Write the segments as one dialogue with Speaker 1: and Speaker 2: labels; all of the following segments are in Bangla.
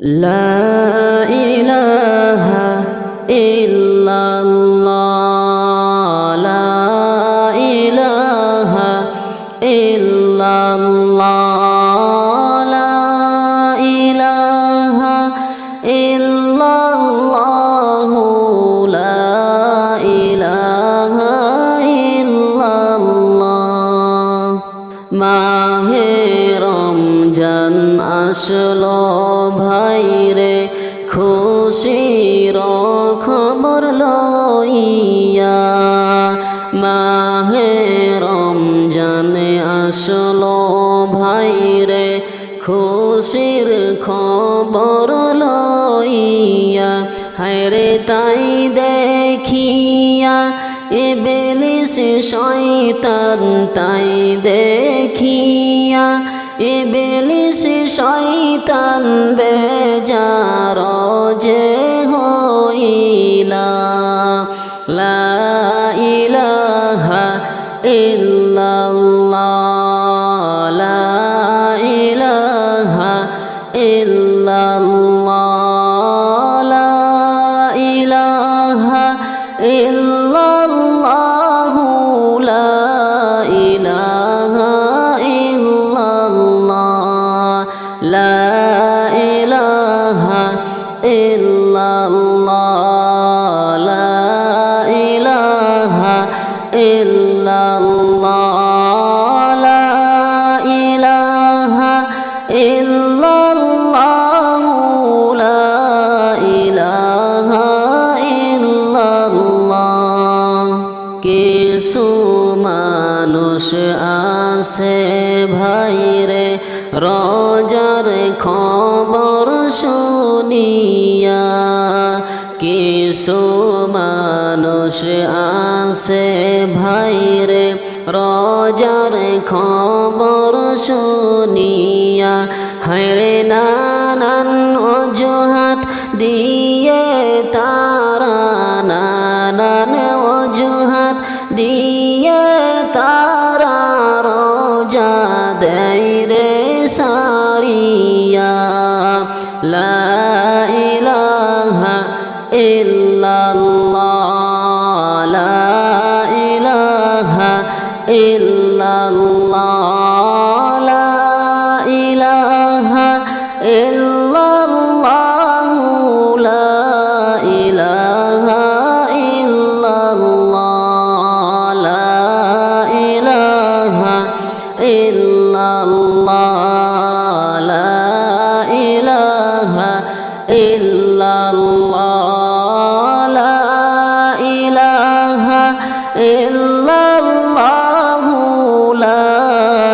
Speaker 1: লা ইলাহা ইল্লা আসলো ভাই রে খুশির খবর লইয়া, হায়রে তাই দেখিয়া এবেলিস শয়তান তাই দেখিয়া এবেলিস শয়তান বেজার আসে ভাইরে, রজার খবর শুনিয়া কিছু মানুষ আসে ভাইরে, রজার খবর শুনিয়া হরে নানান অজুহাত দিয়ে el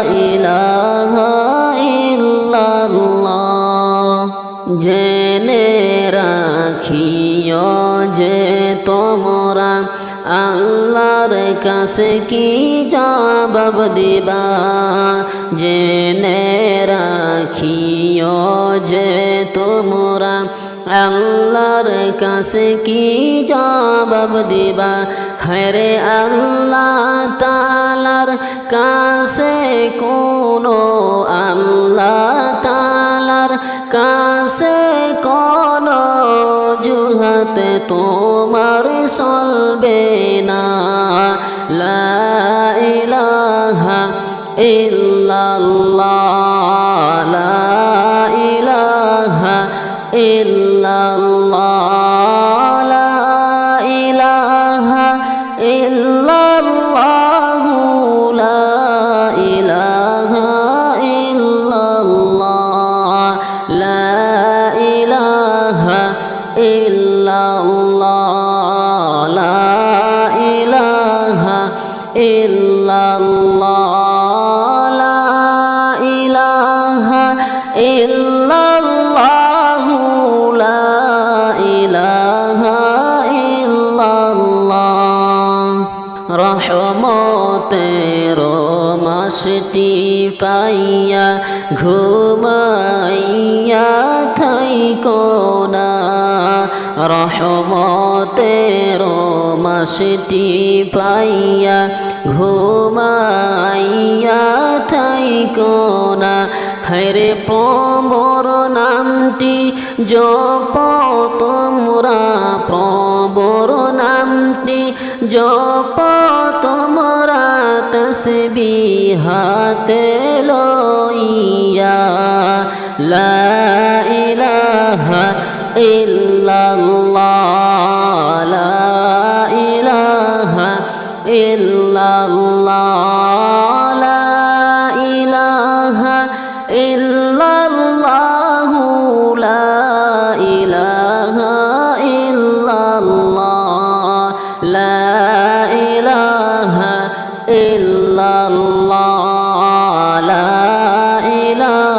Speaker 1: ইলাহা ইল্লাল্লাহ। জেনে রাখিও যে তোমরা আল্লাহর কাছে কি জবাব দিবা? জেনে রাখিও যে তোমরা আল্লাহর কাছে কি জবাব দিবা? হরে আল্লাহ তালার কাছে কোনো আল্লাহ তালার কাছে কোনো জুহাতে তোমার চলবে না। লা ইলাহা ইল্লাল্লাহ, লা ইল্লাল্লাহ ইল্লাল্লাহ ইলাহা ইল্লাল্লাহ। রহমতের মাসটি পাইয়া ঘুমাইয়া থাইকো না। রহমতের মাসটি পাইয়া ঘুমাইয়া থাইকোনা হরে প্রবর নামটি জপ তোমরা প্রবর নামটি জপ তোমরা তসবি হাতে লইয়া, লা ইলাহা ইল্লাল্লাহ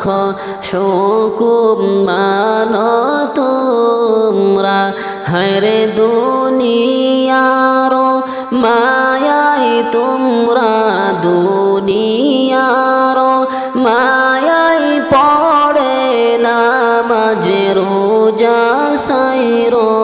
Speaker 1: রাখো হুকুম মানো তোমরা হরে দুনিয়ার মায়াই তোমরা দুনিয়ার মায়াই পড়ে নামাজে রোজা সাইরো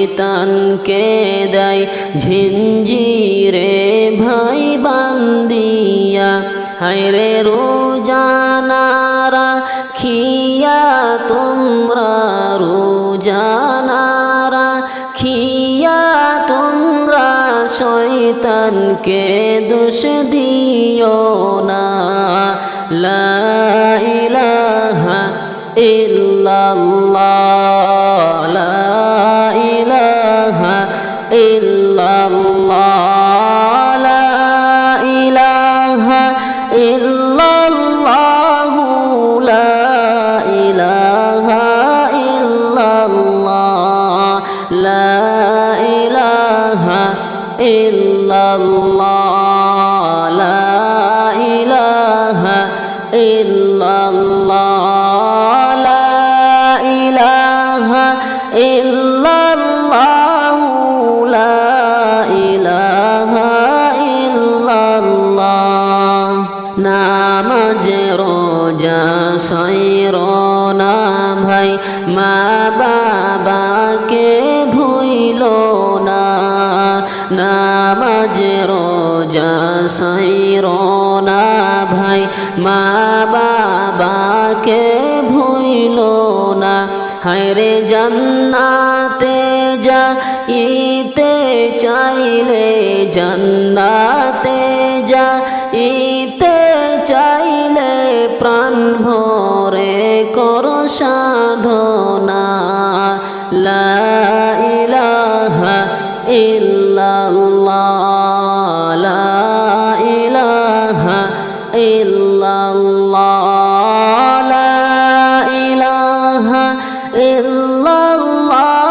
Speaker 1: শয়তানকে দেয় ঝিঞ্জিরে ভাই বান্দিয়া। হায়রে রোজানারা খিয়া তোমরা রোজানারা খিয়া তোমরা শয়তানকে দোষ দিও না। লা সৈর না ভাই মা বাবাকে ভুইল না। হায়রে জান্নাতে যা ইতে চাইলে জান্নাতে
Speaker 2: الله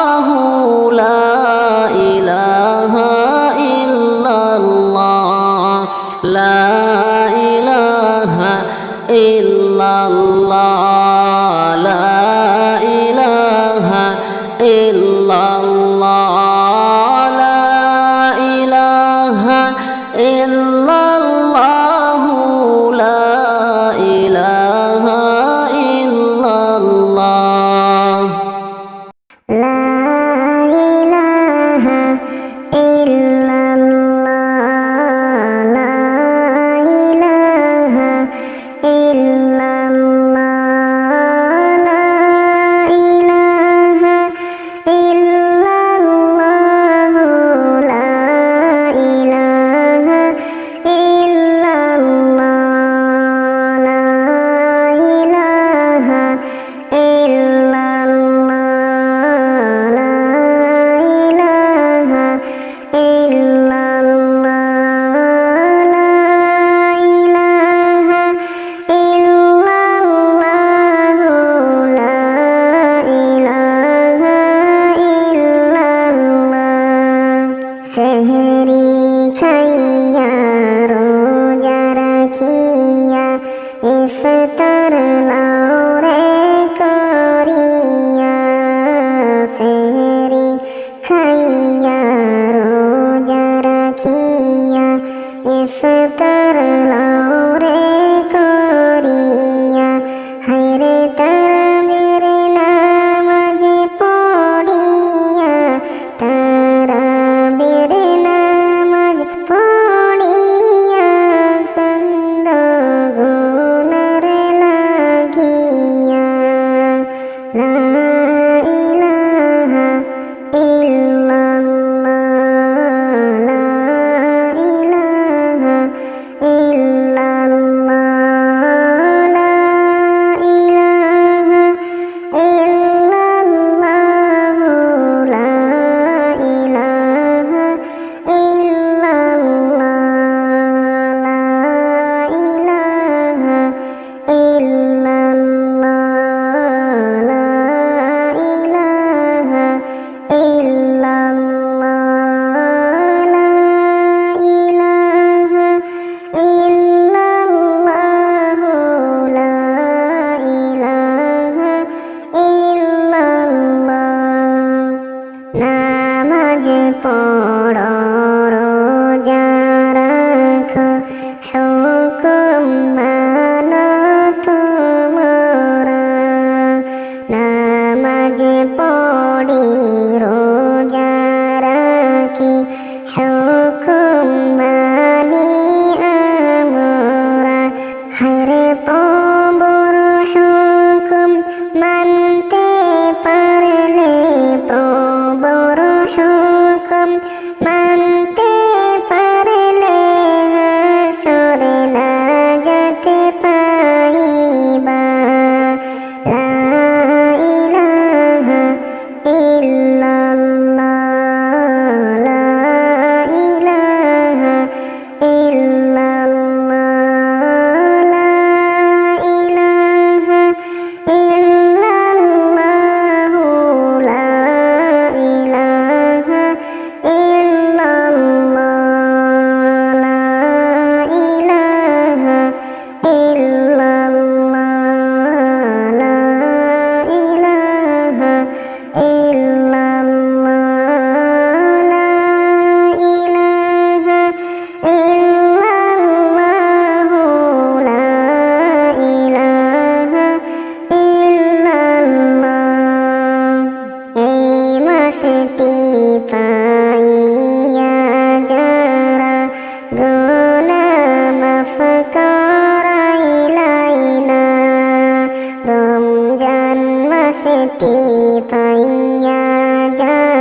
Speaker 2: ছুটি পাইয়া যা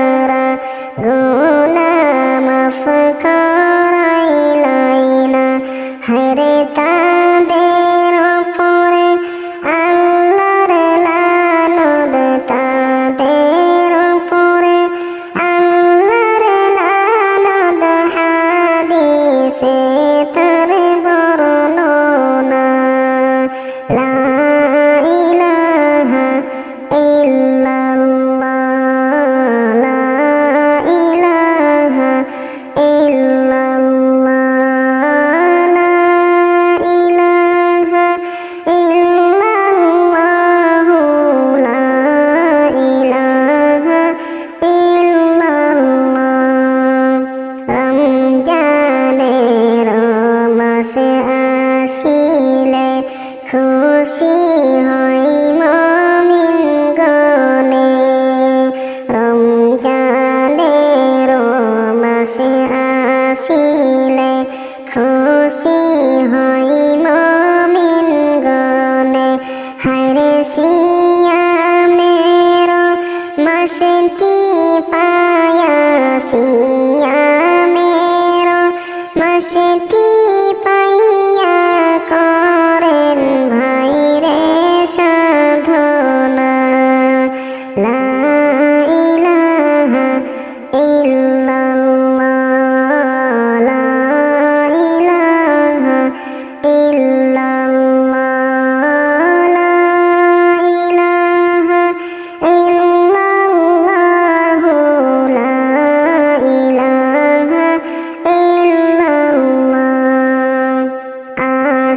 Speaker 2: see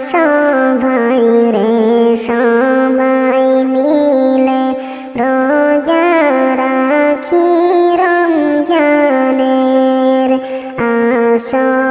Speaker 2: সবাই রে সবাই মিলে রোজা রাখি রমজানের আশা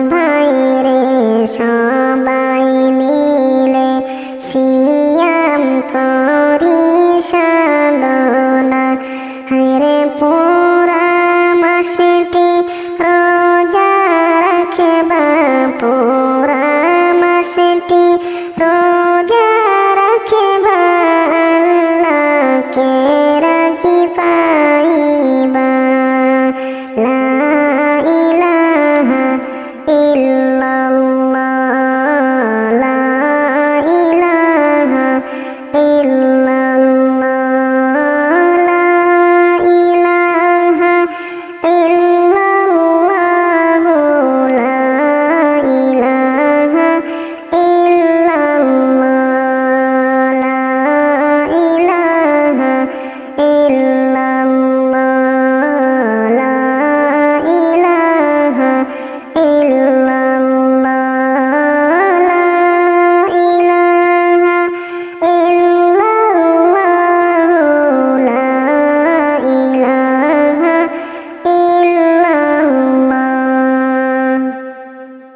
Speaker 2: সবাই রে সবাই মিলে সিয়াম করি সাধনা রে মাসে